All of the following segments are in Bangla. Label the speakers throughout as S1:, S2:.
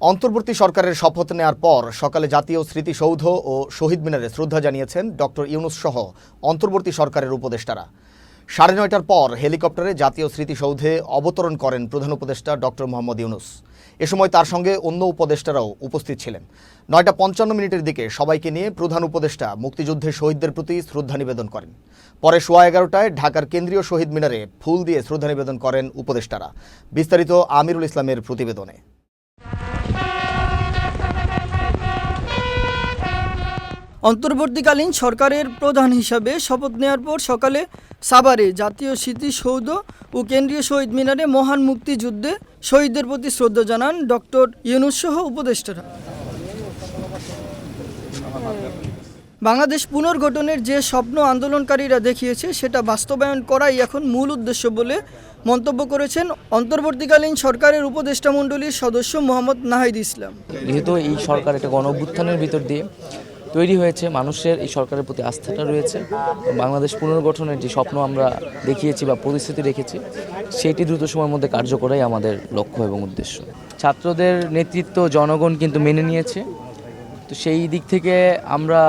S1: অন্তর্বর্তী সরকারের শপথ নেওয়ার পর সকালে জাতীয় স্মৃতিসৌধ ও শহীদ মিনারে শ্রদ্ধা জানিয়েছেন ডক্টর ইউনুস সহ অন্তর্বর্তী সরকারের উপদেষ্টারা। সাড়ে নয়টার পর হেলিকপ্টারে জাতীয় স্মৃতিসৌধে অবতরণ করেন প্রধান উপদেষ্টা ডক্টর মোহাম্মদ ইউনুস। এ সময় তার সঙ্গে অন্য উপদেষ্টারাও উপস্থিত ছিলেন। নয়টা পঞ্চান্ন মিনিটের দিকে সবাইকে নিয়ে প্রধান উপদেষ্টা মুক্তিযুদ্ধের শহীদদের প্রতি শ্রদ্ধা নিবেদন করেন। পরে সোয়া এগারোটায় ঢাকার কেন্দ্রীয় শহীদ মিনারে ফুল দিয়ে শ্রদ্ধা নিবেদন করেন উপদেষ্টারা। বিস্তারিত আমিরুল ইসলামের প্রতিবেদনে।
S2: অন্তর্বর্তীকালীন সরকারের প্রধান হিসাবে শপথ নেওয়ার পর সকালে সাভারে জাতীয় স্মৃতিসৌধ ও কেন্দ্রীয় শহীদ মিনারে মহান মুক্তিযুদ্ধে শহীদদের প্রতি শ্রদ্ধা জানান ডক্টর ইউনুস সহ উপদেষ্টারা। বাংলাদেশ পুনর্গঠনের যে স্বপ্ন আন্দোলনকারীরা দেখিয়েছে, সেটা বাস্তবায়ন করাই এখন মূল উদ্দেশ্য বলে মন্তব্য করেছেন অন্তর্বর্তীকালীন সরকারের উপদেষ্টা মণ্ডলীর সদস্য মোহাম্মদ নাহিদ ইসলাম।
S3: যেহেতু এই সরকার একটা গণ ভিতর দিয়ে তৈরি হয়েছে, মানুষের এই সরকারের প্রতি আস্থাটা রয়েছে। বাংলাদেশ পুনর্গঠনের যে স্বপ্ন আমরা দেখিয়েছি বা পরিস্থিতি রেখেছি, সেটি দ্রুত সময়ের মধ্যে কার্যকরাই আমাদের লক্ষ্য এবং উদ্দেশ্য। ছাত্রদের নেতৃত্ব জনগণ কিন্তু মেনে নিয়েছে। তো সেই দিক থেকে আমরা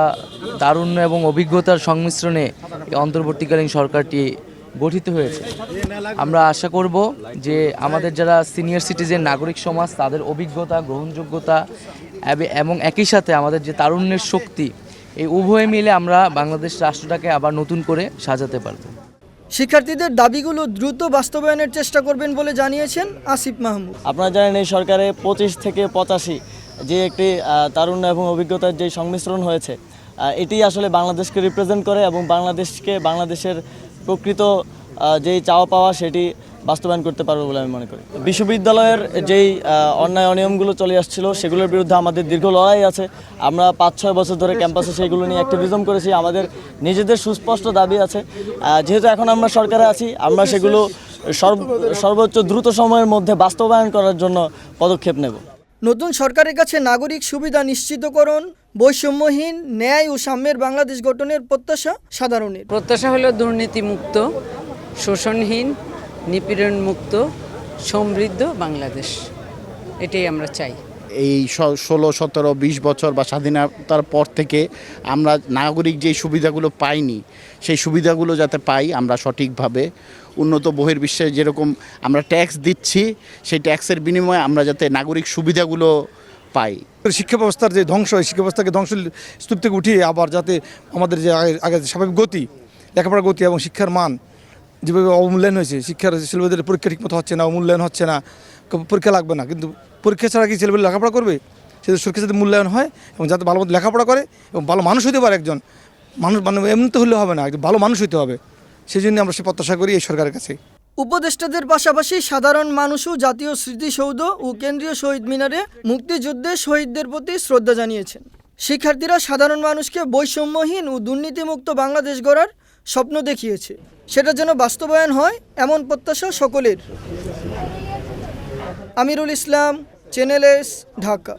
S3: দারুণ্য এবং অভিজ্ঞতার সংমিশ্রণে অন্তর্বর্তীকালীন সরকারটি গঠিত হয়েছে। আমরা আশা করব যে আমাদের যারা সিনিয়র সিটিজেন নাগরিক সমাজ তাদের অভিজ্ঞতা গ্রহণযোগ্যতা এবং একই সাথে আমাদের যে তারুণ্যের শক্তি এই উভয়ে মিলে আমরা বাংলাদেশ রাষ্ট্রটাকে আবার নতুন করে সাজাতে পারব।
S2: শিক্ষার্থীদের দাবিগুলো দ্রুত বাস্তবায়নের চেষ্টা করবেন বলে জানিয়েছেন আসিফ মাহমুদ।
S4: আপনারা জানেন এই সরকারে পঁচিশ থেকে পঁচাশি যে একটি তারুণ্য এবং অভিজ্ঞতার যে সংমিশ্রণ হয়েছে এটি আসলে বাংলাদেশকে রিপ্রেজেন্ট করে এবং বাংলাদেশকে বাংলাদেশের প্রকৃত যেই চাওয়া পাওয়া সেটি বাস্তবায়ন করতে পারবে বলে আমি মনে করি। বিশ্ববিদ্যালয়ের যেই অন্যায় অনিয়মগুলো চলে আসছিল, সেগুলোর বিরুদ্ধে আমাদের দীর্ঘ লড়াই আছে। আমরা পাঁচ ছয় বছর ধরে ক্যাম্পাসে সেইগুলো নিয়ে অ্যাক্টিভিজম করেছি, আমাদের নিজেদের সুস্পষ্ট দাবি আছে। যেহেতু এখন আমরা সরকারে আছি, আমরা সেগুলো সর্ব, সর্বোচ্চ দ্রুত সময়ের মধ্যে বাস্তবায়ন করার জন্য পদক্ষেপ নেব।
S2: নতুন সরকারের কাছে নাগরিক সুবিধা নিশ্চিতকরণ বৈষম্যহীন ন্যায় ও সাম্যের বাংলাদেশ গঠনের প্রত্যাশা সাধারণের।
S5: প্রত্যাশা হলো দুর্নীতিমুক্ত শোষণহীন নিপীড়ন মুক্ত সমৃদ্ধ বাংলাদেশ। এটাই আমরা চাই।
S6: এই ষোলো সতেরো বিশ বছর বা স্বাধীনতার পর থেকে আমরা নাগরিক যে সুবিধাগুলো পাইনি সেই সুবিধাগুলো যাতে পাই আমরা সঠিকভাবে উন্নত বহির্বিশ্বে যেরকম আমরা ট্যাক্স দিচ্ছি সেই ট্যাক্সের বিনিময়ে আমরা যাতে নাগরিক সুবিধাগুলো পাই।
S7: শিক্ষা ব্যবস্থার যে ধ্বংস শিক্ষা ব্যবস্থাকে ধ্বংস স্তূপ থেকে উঠিয়ে আবার যাতে আমাদের যে আগে স্বাভাবিক গতি, লেখাপড়ার গতি এবং শিক্ষার মান যেভাবে অবমূল্যায়ন হয়েছে, শিক্ষার ছেলেমেয়েদের পরীক্ষা ঠিকমতো হচ্ছে না অমূল্যায়ন হচ্ছে না পরীক্ষা লাগবে না। কিন্তু পরীক্ষা ছাড়া কি ছেলেমেয়ে লেখাপড়া করবে? সেদের সুরক্ষা যাতে মূল্যায়ন হয় এবং যাতে ভালো মতো লেখাপড়া করে এবং ভালো মানুষ হতে পারে একজন। মানুষ মানে এমনিতে হলে হবে না, একজন ভালো মানুষ হতে হবে। সেই জন্য আমরা সে প্রত্যাশা করি এই সরকারের কাছে।
S2: উপদেষ্টাদের পাশাপাশি সাধারণ মানুষও জাতীয় স্মৃতিসৌধ ও কেন্দ্রীয় শহীদ মিনারে মুক্তিযুদ্ধে শহীদদের প্রতি শ্রদ্ধা জানিয়েছেন। শিক্ষার্থীরা সাধারণ মানুষকে বৈষম্যহীন ও দুর্নীতিমুক্ত বাংলাদেশ গড়ার স্বপ্ন দেখিয়েছে। সেটা যেন বাস্তবায়ন হয় এমন প্রত্যাশা সকলের। Amirul Islam channel S Dhaka.